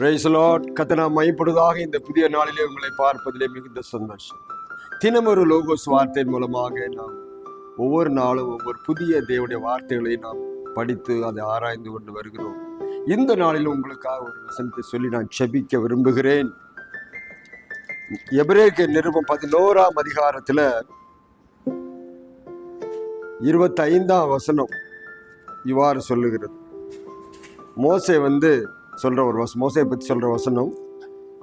பிரைஸ்லாட் கத்தனா மையப்படுவதாக இந்த புதிய நாளிலே உங்களை பார்ப்பதிலே மிகுந்த சந்தோஷம். தினமொரு லோகோஸ் வார்த்தையின் மூலமாக நாம் ஒவ்வொரு நாளும் ஒவ்வொரு புதிய தேவனுடைய வார்த்தைகளை நாம் படித்து அதை ஆராய்ந்து கொண்டு வருகிறோம். இந்த நாளிலும் உங்களுக்காக ஒரு வசனத்தை சொல்லி நான் செபிக்க விரும்புகிறேன். எபிரேக்க நிருபம் பதினோராம் அதிகாரத்தில் இருபத்தைந்தாம் வசனம் இவ்வாறு சொல்லுகிறது. மோசை வந்து சொல்கிற ஒரு வசனம் மோசையை பற்றி சொல்கிற வசனம்.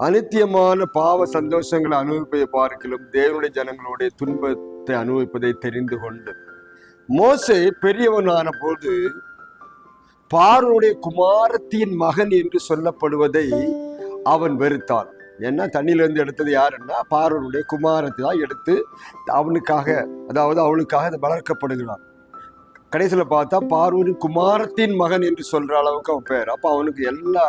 அனித்தியமான பாவ சந்தோஷங்களை அனுபவிப்பதை பார்க்கலும் தேவனுடைய ஜனங்களுடைய துன்பத்தை அனுபவிப்பதை தெரிந்து கொண்டு மோசை பெரியவனான போது பார்வனுடைய குமாரத்தின் மகன் என்று சொல்லப்படுவதை அவன் வெறுத்தான். ஏன்னா தண்ணியிலேருந்து எடுத்தது யாருன்னா பார்வனுடைய குமாரத்தை தான் எடுத்து அவனுக்காக அதாவது அவளுக்காக வளர்க்கப்படுகிறான். கடைசியில் பார்த்தா பார்வனின் குமாரத்தின் மகன் என்று சொல்கிற அளவுக்கு அவன் பேர். அப்போ அவனுக்கு எல்லா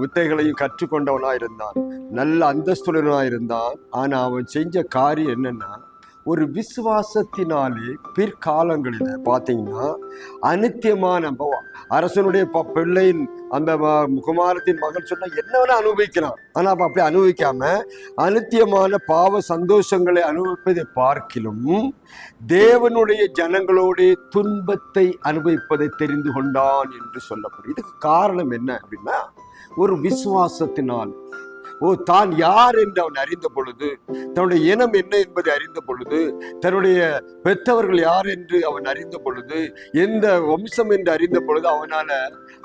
வித்தைகளையும் கற்றுக்கொண்டவனாக இருந்தான் நல்ல அந்தஸ்துடனாக இருந்தான் ஆனால் அவன் செஞ்ச காரியம் என்னென்னா ஒரு விசுவாசத்தினாலே பிற்காலங்களில் பார்த்தீங்கன்னா அனித்தியமான அரசனுடைய ப- பிள்ளையின் அந்த குமாரத்தின் மகன் சொன்னால் என்ன அனுபவிக்கிறான் ஆனால் அப்படி அனுபவிக்காம அனித்தியமான பாவ சந்தோஷங்களை அனுபவிப்பதை பார்க்கிலும் தேவனுடைய ஜனங்களோடைய துன்பத்தை அனுபவிப்பதை தெரிந்து கொண்டான் என்று சொல்லப்படும். இதுக்கு காரணம் என்ன அப்படின்னா ஒரு விசுவாசத்தினால் ஓ தான் யார் என்று அவன் அறிந்த பொழுது தன்னுடைய இனம் என்ன என்பதை அறிந்த பொழுது தன்னுடைய பெற்றவர்கள் யார் என்று அவன் அறிந்த பொழுது எந்த வம்சம் என்று அறிந்த பொழுது அவனால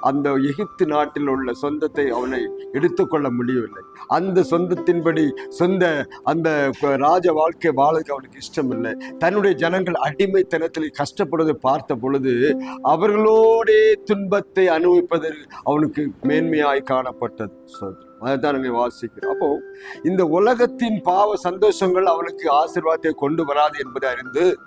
அந்த எகிப்து நாட்டில் உள்ள சொந்தத்தை அவனை எடுத்துக்கொள்ள முடியவில்லை. அந்த சொந்தத்தின்படி சொந்த அந்த ராஜ வாழ்க்கை வாழக்கு அவனுக்கு இஷ்டம் இல்லை தன்னுடைய ஜனங்கள் அடிமைத்தனத்தில் கஷ்டப்படுவதை பார்த்த பொழுது அவர்களோடே துன்பத்தை அனுபவிப்பதற்கு அவனுக்கு மேன்மையாய் காணப்பட்டது. So, அதைத்தான் நாங்கள் வாசிக்கிறோம். அப்போ இந்த உலகத்தின் பாவ சந்தோஷங்கள் அவனுக்கு ஆசீர்வாதத்தை கொண்டு வராது என்பதை அறிந்து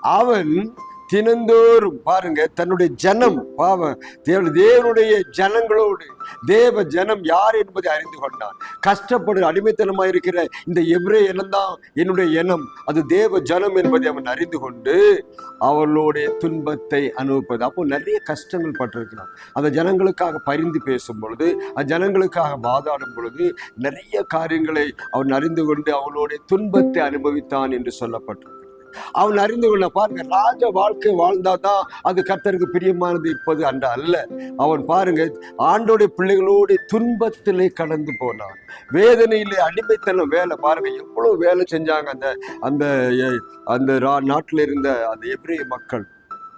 அவன் தினந்தோறும் பாருங்க தன்னுடைய ஜனம் பாவம் தேவ தேவனுடைய ஜனங்களோடு தேவ ஜனம் யார் என்பதை அறிந்து கொண்டான். கஷ்டப்படு அடிமைத்தனமாக இருக்கிற இந்த எவ்ரே இனம்தான் என்னுடைய இனம். அது தேவ ஜனம் என்பதை அவன் அறிந்து கொண்டு அவளுடைய துன்பத்தை அனுபவிப்பது. அப்போ நிறைய கஷ்டங்கள் பட்டிருக்கிறான். அந்த ஜனங்களுக்காக பரிந்து பேசும் பொழுது அந்த ஜனங்களுக்காக வாதாடும் பொழுது நிறைய காரியங்களை அவன் அறிந்து கொண்டு அவளுடைய துன்பத்தை அனுபவித்தான் என்று சொல்லப்பட்டது அவன் அறிந்து கொள்ள பாருங்க ராஜ வாழ்க்கை வாழ்ந்தாதான் அது கர்த்தருக்கு பிரியமானது இருப்பது அன்று அல்ல. அவன் பாருங்க ஆண்டோடைய பிள்ளைகளோடு துன்பத்திலே கடந்து போனான். வேதனையிலே அடிமைத்தனம் வேலை பாருங்க எவ்வளவு வேலை செஞ்சாங்க அந்த அந்த அந்த ரா- நாட்டில் இருந்த அந்த எபிரேய மக்கள்.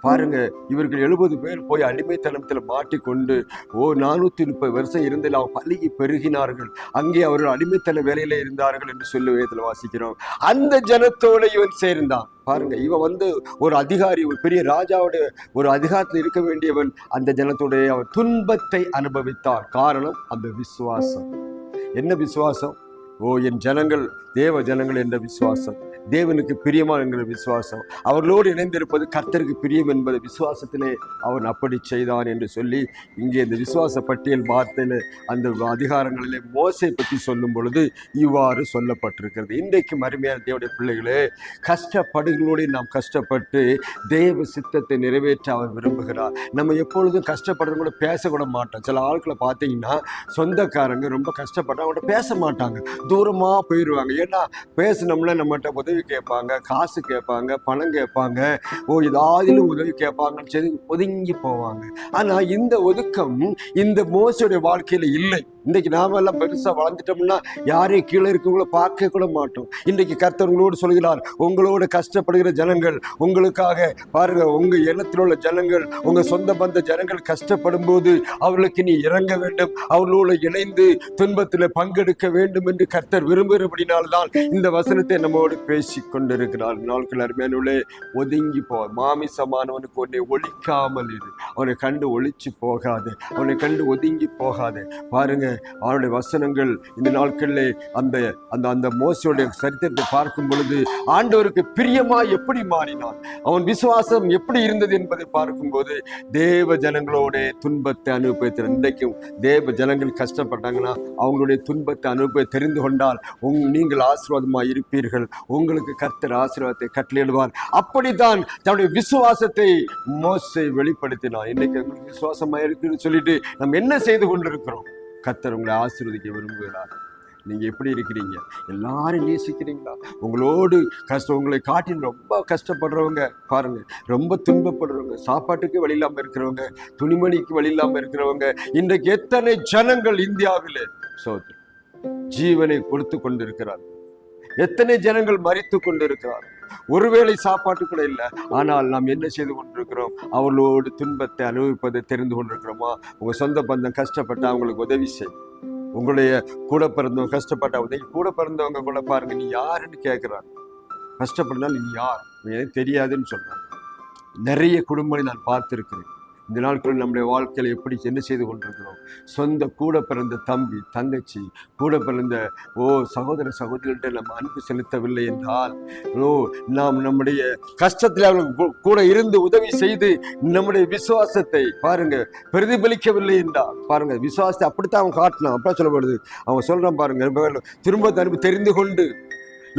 பாருங்க இவர்கள் எழுபது பேர் போய் அடிமைத்தனத்தில் மாட்டிக்கொண்டு ஓ நானூத்தி முப்பது வருஷம் இருந்தில் அவன் பழகி பெருகினார்கள். அங்கே அவர்கள் அடிமைத்தன வேலையில இருந்தார்கள் என்று சொல்லி வேதத்தில் வாசிக்கிறோம். அந்த ஜனத்தோட இவன் சேர்ந்தான். பாருங்க இவன் வந்து ஒரு அதிகாரி ஒரு பெரிய ராஜாவுடைய ஒரு அதிகாரத்தில் இருக்க வேண்டியவன். அந்த ஜனத்துடைய அவன் துன்பத்தை அனுபவித்தான் காரணம் அந்த விசுவாசம். என்ன விசுவாசம்? ஓ என் ஜனங்கள் தேவ ஜனங்கள் என்ற விசுவாசம். தேவனுக்கு பிரியமான என்கிற விசுவாசம். அவர்களோடு இணைந்திருப்பது கர்த்தருக்கு பிரியம் என்பது விசுவாசத்திலே அவன் அப்படி செய்தான் என்று சொல்லி இங்கே இந்த விசுவாச பட்டியல் வார்த்தையில் அந்த அதிகாரங்களிலே மோசை பற்றி சொல்லும் பொழுது இவ்வாறு சொல்லப்பட்டிருக்கிறது. இன்றைக்கு அருமையான தேவடைய பிள்ளைகளே கஷ்டப்படுகளோடு நாம் கஷ்டப்பட்டு தேவ சித்தத்தை நிறைவேற்ற அவர் விரும்புகிறார் நம்ம எப்பொழுதும் கஷ்டப்படுறவங்க கூட பேசக்கூட மாட்டோம். சில ஆட்களை பார்த்தீங்கன்னா சொந்தக்காரங்க ரொம்ப கஷ்டப்பட்டு அவங்கள்ட்ட பேச மாட்டாங்க. தூரமாக போயிடுவாங்க ஏன்னா பேசினோம்னா நம்மகிட்ட உதவி கேட்பாங்க காசு கேட்பாங்க பணம் கேட்பாங்க. ஓ ஏதாவதிலும் உதவி கேட்பாங்கன்னு சொல்லி ஒதுங்கி போவாங்க. ஆனால் இந்த ஒதுக்கம் இந்த மோசடைய வாழ்க்கையில் இல்லை. இன்றைக்கு நாம எல்லாம் பெருசாக வளர்ந்துட்டோம்னா யாரையும் கீழே இருக்கவங்கள பார்க்க கூட மாட்டோம். இன்றைக்கு கர்த்தர் உங்களோடு சொல்கிறார் உங்களோட கஷ்டப்படுகிற ஜனங்கள் உங்களுக்காக பாருங்க உங்கள் இனத்தில் உள்ள ஜனங்கள் உங்கள் சொந்த பந்த ஜனங்கள் கஷ்டப்படும் போது அவர்களுக்கு நீ இறங்க வேண்டும். அவர்களோடு இணைந்து துன்பத்தில் பங்கெடுக்க வேண்டும் என்று கர்த்தர் விரும்புகிறபடினால்தான் இந்த வசனத்தை நம்மோடு பேசி கொண்டிருக்கிறார். நாட்கள் அருமையானுள்ளே ஒதுங்கி போ. மாமிசமானவனுக்கு உன்னை ஒழிக்காமல் இரு. அவனை கண்டு ஒழிச்சு போகாது. அவனை கண்டு ஒதுங்கி போகாது. பாருங்க அவனுடைய வசனங்கள் இந்த நாட்களிலே அந்த அந்த அந்த மோசையுடைய சரித்திரத்தை பார்க்கும் பொழுது ஆண்டவருக்கு பிரியமா எப்படி மாறினான்? அவன் விசுவாசம் எப்படி இருந்தது என்பதை பார்க்கும்போது தேவ ஜனங்களோட துன்பத்தை அனுபவித்த இன்றைக்கும் தேவ ஜனங்கள் கஷ்டப்பட்டாங்கன்னா அவங்களுடைய துன்பத்தை அனுபவி தெரிந்து கொண்டால் உங் நீங்கள் ஆசீர்வாதமாக இருப்பீர்கள். உங்களுக்கு கர்த்தர் ஆசீர்வாதத்தை கட்டளையிடுவார். அப்படித்தான் தன்னுடைய விசுவாசத்தை மோசை வெளிப்படுத்தினான். இன்னைக்கு உங்களுக்கு விசுவாசமாக இருக்குன்னு சொல்லிட்டு நம்ம என்ன செய்து கொண்டிருக்கிறோம்? கத்தர் உங்களை ஆசீர்வதிக்க விரும்புகிறார். நீங்கள் எப்படி இருக்கிறீங்க? எல்லாரும் நேசிக்கிறீங்களா? உங்களோடு கஷ்டம் உங்களை காட்டி ரொம்ப கஷ்டப்படுறவங்க பாருங்க ரொம்ப துன்பப்படுறவங்க சாப்பாட்டுக்கு வழி இல்லாம இருக்கிறவங்க துணிமணிக்கு வழி இல்லாமல் இருக்கிறவங்க இன்றைக்கு எத்தனை ஜனங்கள் இந்தியாவில் சோதரி ஜீவனை கொடுத்து கொண்டிருக்கிறார் எத்தனை ஜனங்கள் மறித்து கொண்டிருக்கிறார் ஒருவேளை சாப்பாட்டு கூட இல்லை. ஆனால் நாம் என்ன செய்து கொண்டிருக்கிறோம்? அவர்களோடு துன்பத்தை அனுபவிப்பதை தெரிந்து கொண்டிருக்கிறோமா? உங்க சொந்த பந்தம் கஷ்டப்பட்டால் அவங்களுக்கு உதவி செய். உங்களுடைய கூட பிறந்தவங்க கஷ்டப்பட்ட உதவி கூட பிறந்தவங்க கூட பாருங்க நீ யாருன்னு கேட்குறாங்க கஷ்டப்படுறதுனால நீ யார்? எனக்கு தெரியாதுன்னு சொல்றாங்க நிறைய குடும்பங்களை நான் பார்த்துருக்கிறேன். இந்த நாட்கள் நம்முடைய வாழ்க்கையில் எப்படி என்ன செய்து கொண்டிருக்கிறோம்? சொந்த கூட பிறந்த தம்பி தங்கச்சி கூட பிறந்த ஓ சகோதர சகோதரிகிட்ட நம்ம அன்பு செலுத்தவில்லை என்றால் ஓ நாம் நம்முடைய கஷ்டத்தில் அவர்களுக்கு கூ- கூட இருந்து உதவி செய்து நம்முடைய விசுவாசத்தை பாருங்க பிரதிபலிக்கவில்லை என்றால் பாருங்க விசுவாசத்தை அப்படித்தான் அவன் காட்டலாம் அப்படிதான் சொல்லப்படுது. அவன் சொல்கிறான் பாருங்க திரும்ப அனுப்பி தெரிந்து கொண்டு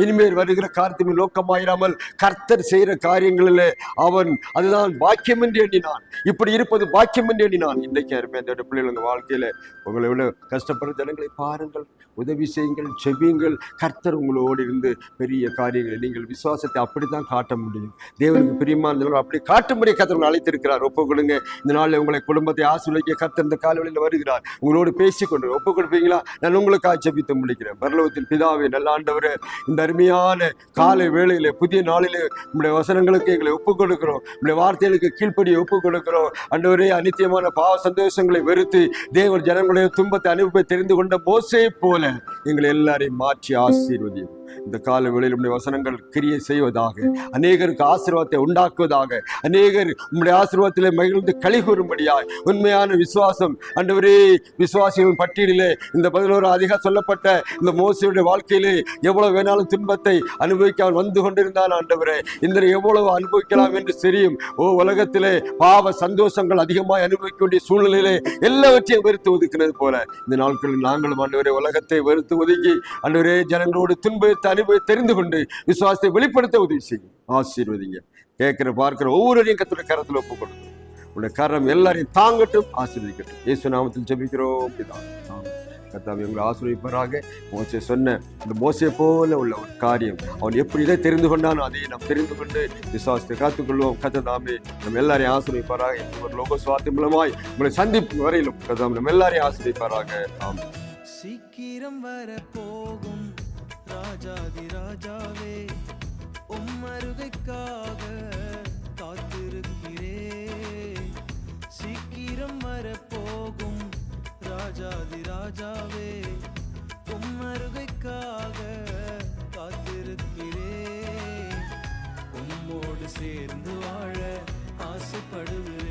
இனிமேல் வருகிற காரியத்தின் நோக்கமாயிராமல் கர்த்தர் செய்கிற காரியங்களிலே அவன் அதுதான் பாக்கியம் என்று எண்ணினான். இப்படி இருப்பது பாக்கியம் என்று எண்ணினான். இன்றைக்கு அருமையான பிள்ளைகள் உங்க வாழ்க்கையில உங்களை விட கஷ்டப்படுற ஜனங்களை பாருங்கள் உதவி செய்யுங்கள் செவியுங்கள் கர்த்தர் உங்களோடு இருந்து பெரிய காரியங்களை நீங்கள் விசுவாசத்தை அப்படித்தான் காட்ட முடியும். தேவனுக்கு பிரியமா அப்படி காட்டும்படி கர்த்தர் உங்களை அழைத்திருக்கிறார். ஒப்பு கொடுங்க. இந்த நாளில் உங்களை குடும்பத்தை ஆசீர்வதிக்க கர்த்தர் இந்த காலவெளியில் வருகிறார். உங்களோடு பேசிக்கொண்டு ஒப்பு கொடுப்பீங்களா? நான் உங்களுக்காக செபித்து முடிக்கிறேன். பரலோகத்தில் பிதாவே நல்லாண்டவர் இந்த அருமையான காலை வேளையிலே புதிய நாளிலே உங்களுடைய வசனங்களுக்கு எங்களை ஒப்பு கொடுக்கிறோம். உங்களுடைய வார்த்தைகளுக்கு கீழ்ப்படியை ஒப்பு கொடுக்கிறோம். ஆண்டவரே அனித்தியமான பாவ சந்தோஷங்களை வெறுத்து தேவன் ஜனங்களுடைய துன்பத்தை அனுபவத்தை தெரிந்து கொண்ட மோசே போல எங்களை எல்லாரையும் மாற்றி ஆசீர்வதியும் இந்த கால வேளையில் உடைய வசனங்கள் கிரியை செய்வதாக அநேகருக்கு ஆசீர்வாதத்தை உண்டாக்குவதாக அநேகர் உங்களுடைய ஆசீர்வாதத்திலே மகிழ்ந்து களி கூறும்படியாய் உண்மையான விசுவாசம் அண்டவரே விசுவாசிகள் பட்டியலிலே இந்த பதினோரு அதிக சொல்லப்பட்ட இந்த மோசியுடைய வாழ்க்கையிலே எவ்வளவு வேணாலும் துன்பத்தை அனுபவிக்க அவன் வந்து கொண்டிருந்தான் ஆண்டவரே இந்த எவ்வளவு அனுபவிக்கலாம் என்று தெரியும். ஓ உலகத்திலே பாவ சந்தோஷங்கள் அதிகமாய் அனுபவிக்க வேண்டிய சூழ்நிலையிலே எல்லாவற்றையும் வெறுத்து ஒதுக்கினது போல. இந்த நாட்களில் நாங்களும் ஆண்டவரே உலகத்தை வெறுத்து ஒதுக்கி ஆண்டவரே ஜனங்களோடு துன்பத்தை அனுபவி தெரிந்து கொண்டு விசுவாசத்தை வெளிப்படுத்த உதவி செய்யும். ஆசீர்வதிங்க. கேட்கிற பார்க்கிற ஒவ்வொருவரையும் கத்துடைய கரத்தில் ஒப்பு கொடுக்கும் உடைய கரம் எல்லாரையும் தாங்கட்டும் ஆசீர்வதிக்கட்டும். இயேசு நாமத்தில் ஜபிக்கிறோம் கத்தாவை உங்களை ஆசீர்வதிப்பாராக. மோசை சொன்ன இந்த மோசையை போல உள்ள ஒரு காரியம். அவன் எப்படி இதை தெரிந்து கொண்டானோ அதை நாம் தெரிந்து கொண்டு விசுவாசத்தை காத்துக்கொள்வோம். கத்த தாமே நம்ம எல்லாரையும் ஆசீர்வதிப்பாராக. இந்த ஒரு லோக சுவாத்தி மூலமாய் உங்களை சந்திப்பு வரையிலும் கதாம் நம்ம எல்லாரையும் ஆசீர்வதிப்பாராக. ஆமாம் சீக்கிரம் வர போகும் ராஜாதி ராஜாவே உம்மருகைக்காக காத்திருக்கிறே. சீக்கிரம் வரப்போகும் ராஜாதி ராஜாவே உம்மருகைக்காக காத்திருக்கிறே. உம்மோடு சேர்ந்து வாழ ஆசைப்படுவேன்